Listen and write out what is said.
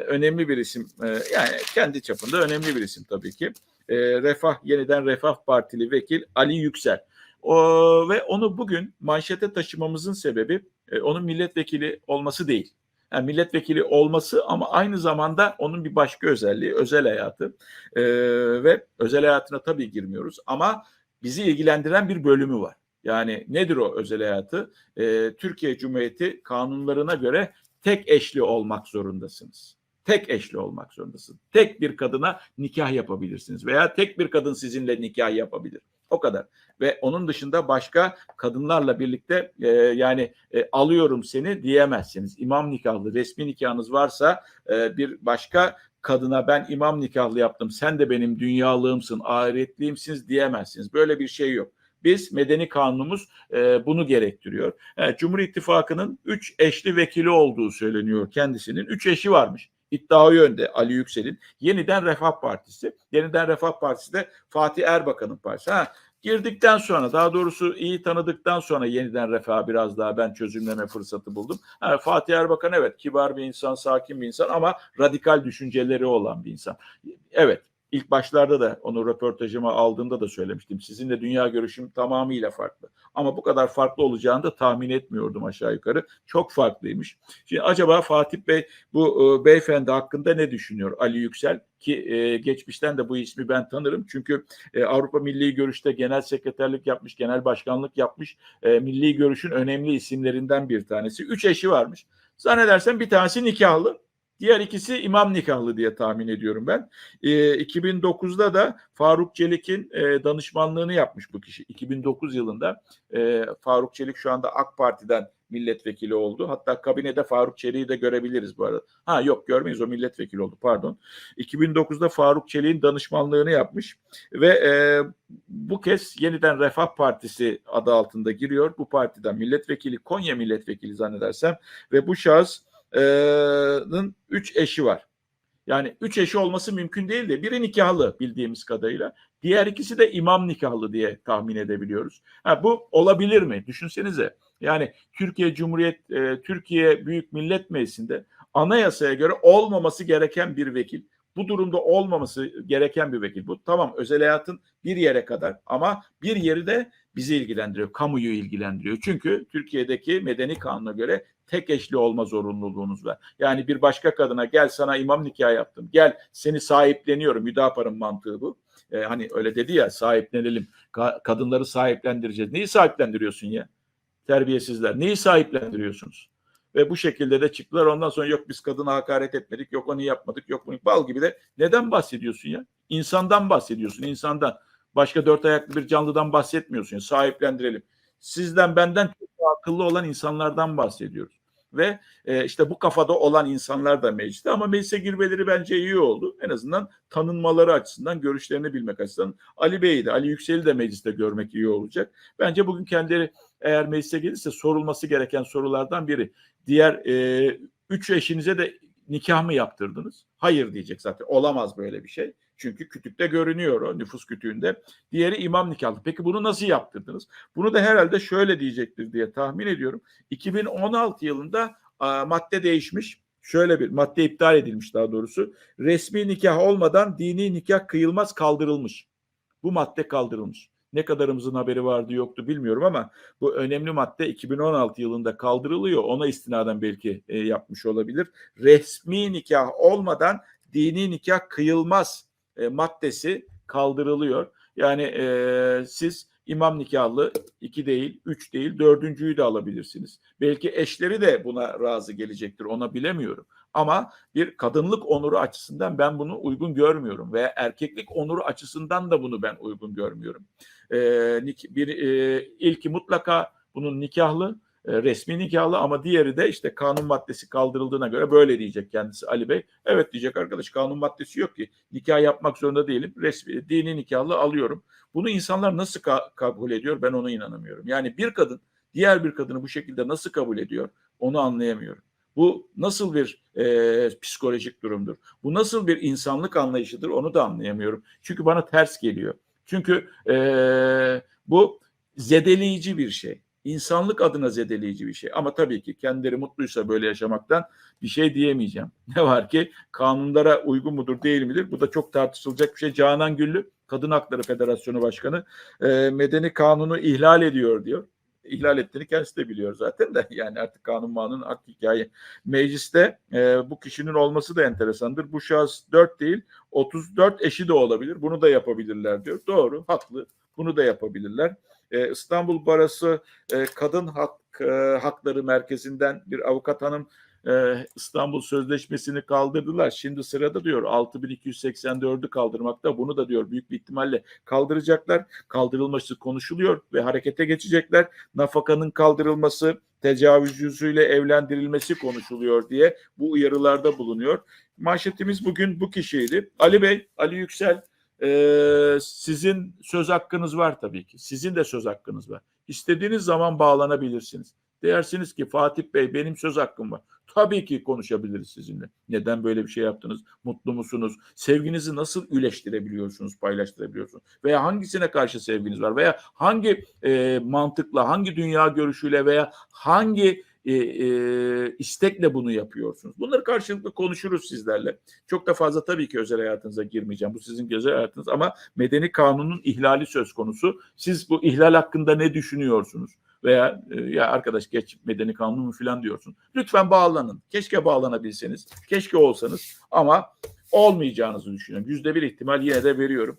önemli bir isim. E, yani kendi çapında önemli bir isim tabii ki. E, Refah yeniden Refah Partili vekil Ali Yüksel. O, ve onu bugün manşete taşımamızın sebebi e, onun milletvekili olması değil. Yani milletvekili olması ama aynı zamanda onun bir başka özelliği özel hayatı E, ve özel hayatına tabii girmiyoruz ama bizi ilgilendiren bir bölümü var. Yani nedir o özel hayatı? E, Türkiye Cumhuriyeti kanunlarına göre tek eşli olmak zorundasınız. Tek eşli olmak zorundasınız. Tek bir kadına nikah yapabilirsiniz veya tek bir kadın sizinle nikah yapabilir. O kadar. Ve onun dışında başka kadınlarla birlikte e, yani e, alıyorum seni diyemezsiniz. İmam nikahlı resmi nikahınız varsa e, bir başka kadına ben imam nikahlı yaptım sen de benim dünyalığımsın, ahiretliyimsiniz diyemezsiniz. Böyle bir şey yok. Biz medeni kanunumuz e, bunu gerektiriyor. Evet, Cumhur İttifakı'nın üç eşli vekili olduğu söyleniyor kendisinin. Üç eşi varmış. İddia o yönde Ali Yüksel'in. Yeniden Refah Partisi. Yeniden Refah Partisi de Fatih Erbakan'ın partisi. Ha, girdikten sonra daha doğrusu iyi tanıdıktan sonra yeniden refah biraz daha ben çözümleme fırsatı buldum. Ha, Fatih Erbakan evet kibar bir insan, sakin bir insan ama radikal düşünceleri olan bir insan. Evet İlk başlarda da onu röportajıma aldığımda da söylemiştim. Sizinle dünya görüşüm tamamıyla farklı. Ama bu kadar farklı olacağını da tahmin etmiyordum aşağı yukarı. Çok farklıymış. Şimdi acaba Fatih Bey bu e, beyefendi hakkında ne düşünüyor Ali Yüksel? Ki e, geçmişten de bu ismi ben tanırım. Çünkü e, Avrupa Milli Görüş'te genel sekreterlik yapmış, genel başkanlık yapmış. E, Milli Görüş'ün önemli isimlerinden bir tanesi. Üç eşi varmış. Zannedersem bir tanesi nikahlı. Diğer ikisi imam nikahlı diye tahmin ediyorum ben. E, 2009'da da Faruk Çelik'in e, danışmanlığını yapmış bu kişi. 2009 yılında e, Faruk Çelik şu anda AK Parti'den milletvekili oldu. Hatta kabinede Faruk Çelik'i de görebiliriz bu arada. Ha yok görmeyiz o milletvekili oldu pardon. 2009'da Faruk Çelik'in danışmanlığını yapmış ve e, bu kez yeniden Refah Partisi adı altında giriyor. Bu partiden milletvekili Konya milletvekili zannedersem ve bu şahıs nın üç eşi var. Yani üç eşi olması mümkün değil de biri nikahlı bildiğimiz kadarıyla. Diğer ikisi de imam nikahlı diye tahmin edebiliyoruz. Ha, bu olabilir mi? Düşünsenize. Yani Türkiye Cumhuriyet, e, Türkiye Büyük Millet Meclisi'nde anayasaya göre olmaması gereken bir vekil. Bu durumda olmaması gereken bir vekil. Bu tamam özel hayatın bir yere kadar ama bir yeri de bizi ilgilendiriyor, kamuyu ilgilendiriyor. Çünkü Türkiye'deki medeni kanuna göre tek eşli olma zorunluluğunuz var. Yani bir başka kadına gel sana imam nikah yaptım. Gel seni sahipleniyorum. Müdaparın mantığı bu. Ee, hani öyle dedi ya sahiplenelim. Ka- kadınları sahiplendireceğiz. Neyi sahiplendiriyorsun ya? Terbiyesizler. Neyi sahiplendiriyorsunuz? Ve bu şekilde de çıktılar. Ondan sonra yok biz kadına hakaret etmedik. Yok onu yapmadık. Yok bunu bal gibi de neden bahsediyorsun ya? İnsandan bahsediyorsun. insandan. Başka dört ayaklı bir canlıdan bahsetmiyorsun. Sahiplendirelim. Sizden benden çok akıllı olan insanlardan bahsediyoruz. Ve e, işte bu kafada olan insanlar da mecliste ama meclise girmeleri bence iyi oldu. En azından tanınmaları açısından, görüşlerini bilmek açısından. Ali Bey'i de, Ali Yüksel'i de mecliste görmek iyi olacak. Bence bugün kendileri eğer meclise gelirse sorulması gereken sorulardan biri. Diğer e, üç eşinize de nikah mı yaptırdınız? Hayır diyecek zaten. Olamaz böyle bir şey. Çünkü kütükte görünüyor o nüfus kütüğünde. Diğeri imam nikahlı. Peki bunu nasıl yaptırdınız? Bunu da herhalde şöyle diyecektir diye tahmin ediyorum. 2016 yılında a, madde değişmiş. Şöyle bir madde iptal edilmiş daha doğrusu. Resmi nikah olmadan dini nikah kıyılmaz kaldırılmış. Bu madde kaldırılmış. Ne kadarımızın haberi vardı yoktu bilmiyorum ama bu önemli madde 2016 yılında kaldırılıyor. Ona istinaden belki e, yapmış olabilir. Resmi nikah olmadan dini nikah kıyılmaz e, maddesi kaldırılıyor. Yani e, siz imam nikahlı iki değil, üç değil, dördüncüyü de alabilirsiniz. Belki eşleri de buna razı gelecektir, ona bilemiyorum. Ama bir kadınlık onuru açısından ben bunu uygun görmüyorum ve erkeklik onuru açısından da bunu ben uygun görmüyorum. E, bir e, ilki mutlaka bunun nikahlı, resmi nikahlı ama diğeri de işte kanun maddesi kaldırıldığına göre böyle diyecek kendisi Ali Bey. Evet diyecek arkadaş kanun maddesi yok ki nikah yapmak zorunda değilim. Resmi dini nikahlı alıyorum. Bunu insanlar nasıl ka- kabul ediyor ben ona inanamıyorum. Yani bir kadın diğer bir kadını bu şekilde nasıl kabul ediyor onu anlayamıyorum. Bu nasıl bir e, psikolojik durumdur? Bu nasıl bir insanlık anlayışıdır onu da anlayamıyorum. Çünkü bana ters geliyor. Çünkü e, bu zedeleyici bir şey insanlık adına zedeleyici bir şey. Ama tabii ki kendileri mutluysa böyle yaşamaktan bir şey diyemeyeceğim. Ne var ki kanunlara uygun mudur değil midir? Bu da çok tartışılacak bir şey. Canan Güllü, Kadın Hakları Federasyonu Başkanı e, medeni kanunu ihlal ediyor diyor. İhlal ettiğini kendisi de biliyor zaten de yani artık kanun manun ak hikaye. Mecliste e, bu kişinin olması da enteresandır. Bu şahıs 4 değil 34 eşi de olabilir. Bunu da yapabilirler diyor. Doğru, haklı. Bunu da yapabilirler. E, İstanbul Barası e, Kadın Hak, e, Hakları Merkezi'nden bir avukat hanım e, İstanbul Sözleşmesi'ni kaldırdılar. Şimdi sırada diyor 6284'ü kaldırmakta. Bunu da diyor büyük bir ihtimalle kaldıracaklar. Kaldırılması konuşuluyor ve harekete geçecekler. Nafakanın kaldırılması, tecavüz yüzüyle evlendirilmesi konuşuluyor diye bu uyarılarda bulunuyor. Manşetimiz bugün bu kişiydi. Ali Bey, Ali Yüksel ee, sizin söz hakkınız var tabii ki. Sizin de söz hakkınız var. İstediğiniz zaman bağlanabilirsiniz. Dersiniz ki Fatih Bey benim söz hakkım var. Tabii ki konuşabiliriz sizinle. Neden böyle bir şey yaptınız? Mutlu musunuz? Sevginizi nasıl üleştirebiliyorsunuz, paylaştırabiliyorsunuz? Veya hangisine karşı sevginiz var? Veya hangi e, mantıkla, hangi dünya görüşüyle veya hangi e, e, istekle bunu yapıyorsunuz? Bunları karşılıklı konuşuruz sizlerle. Çok da fazla tabii ki özel hayatınıza girmeyeceğim. Bu sizin özel hayatınız ama medeni kanunun ihlali söz konusu. Siz bu ihlal hakkında ne düşünüyorsunuz? Veya e, ya arkadaş geç medeni kanunu falan diyorsun. Lütfen bağlanın. Keşke bağlanabilseniz. Keşke olsanız ama olmayacağınızı düşünüyorum. Yüzde bir ihtimal yine de veriyorum.